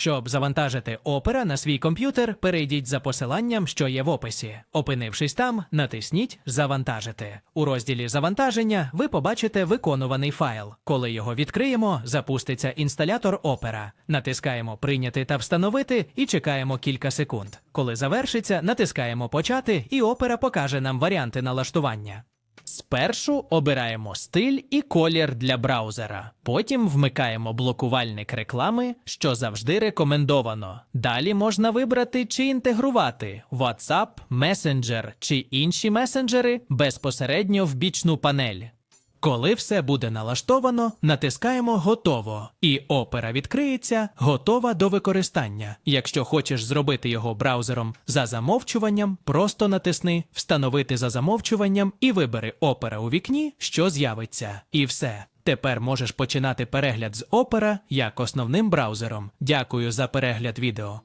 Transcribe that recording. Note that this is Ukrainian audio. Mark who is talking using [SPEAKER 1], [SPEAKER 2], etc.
[SPEAKER 1] Щоб завантажити Opera на свій комп'ютер, перейдіть за посиланням, що є в описі. Опинившись там, натисніть Завантажити. У розділі Завантаження ви побачите виконуваний файл. Коли його відкриємо, запуститься інсталятор Opera. Натискаємо Прийняти та встановити і чекаємо кілька секунд. Коли завершиться, натискаємо Почати, і Opera покаже нам варіанти налаштування. Спершу обираємо стиль і колір для браузера. Потім вмикаємо блокувальник реклами, що завжди рекомендовано. Далі можна вибрати чи інтегрувати WhatsApp, Messenger чи інші месенджери безпосередньо в бічну панель. Коли все буде налаштовано, натискаємо Готово, і опера відкриється, готова до використання. Якщо хочеш зробити його браузером за замовчуванням, просто натисни Встановити за замовчуванням і вибери опера у вікні, що з'явиться. І все. Тепер можеш починати перегляд з Opera як основним браузером. Дякую за перегляд відео.